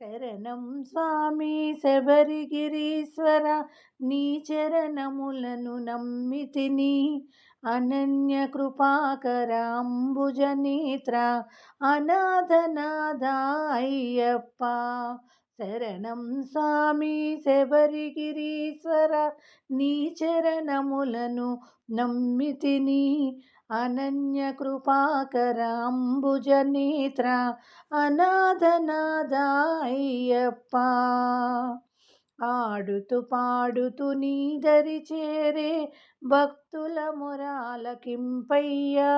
శరణం స్వామి శబరిగిరీశ్వర నీ చరణములను నమ్మితిని. అనన్య కృపాకరాంబుజనేత్ర అనాథనాథ అయ్యప్ప. శరణం స్వామి శబరిగిరీశ్వర నీ చరణములను నమ్మితిని అనన్య కృపాకర అంబుజనేత్ర ఆడుతూ పాడుతూ నీదరి చేరే భక్తుల మొరాలకింపయ్యా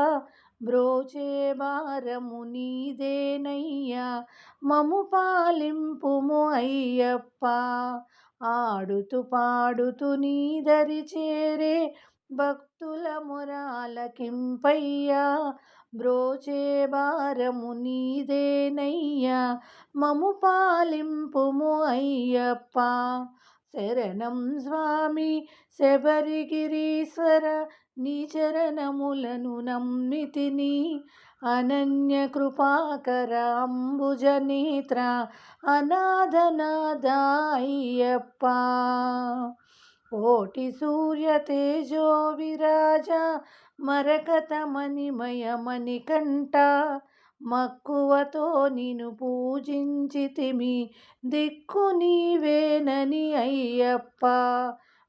బ్రోచే భారము నీదేనయ్యా మము పాలింపుము అయ్యప్ప. ఆడుతూ పాడుతూ నీదరి చేరే భక్తుల మురాలకింపయ్యా బ్రోచే భారము నీదేనయ్యా మము పాలింపుము అయ్యప్ప. శరణం స్వామి శబరిగిరీశ్వర నీ చరణములను నమ్మితిని. అనన్య కృపాకర అంబుజనేత్ర అనాథనాథ అయ్యప్ప కోటి సూర్య తేజో విరాజ మరకత మణిమయమణి కంట మక్కువతో నిన్ను పూజించితిమి దిక్కు నీవేనని అయ్యప్ప.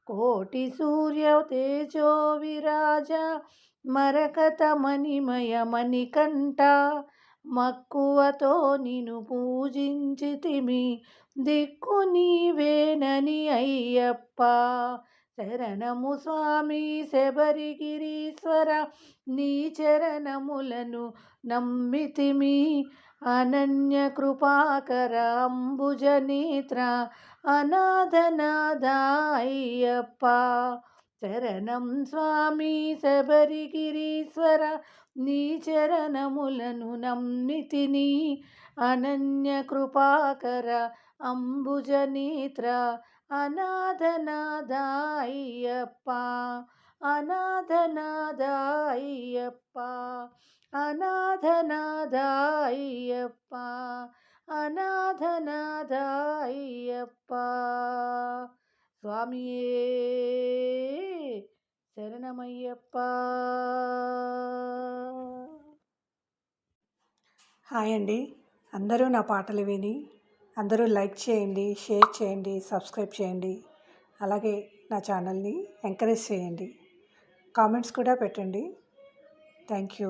కోటి సూర్య తేజో విరాజ మరకత మణిమయ మణికంఠ. మక్కువతో నిను పూజించితిమి దిక్కు నీవేనని అయ్యప్ప. శరణము స్వామి శబరిగిరీశ్వర నీ చరణములను నమ్మితిమి. అనన్య కృపాకర అంబుజనేత్ర అనాథనాథాయ్యప్ప. శరణం స్వామి శబరిగిరీశ్వర నీ చరణములను నమ్మితిని. అనన్య కృపాకర అంబుజనేత్ర అనాథనాదాయ్యప్ప అనాథనాదాయ్యప్ప అనాథనాదాయ్యప్ప అనాథనాదాయ్యప్ప. స్వామియే శరణమయ్యప్ప. హాయ్ అండి. అందరూ నా పాటలు విని అందరూ లైక్ చేయండి షేర్ చేయండి సబ్స్క్రైబ్ చేయండి. అలాగే నా ఛానల్ని ఎంకరేజ్ చేయండి. కామెంట్స్ కూడా పెట్టండి. Thank you.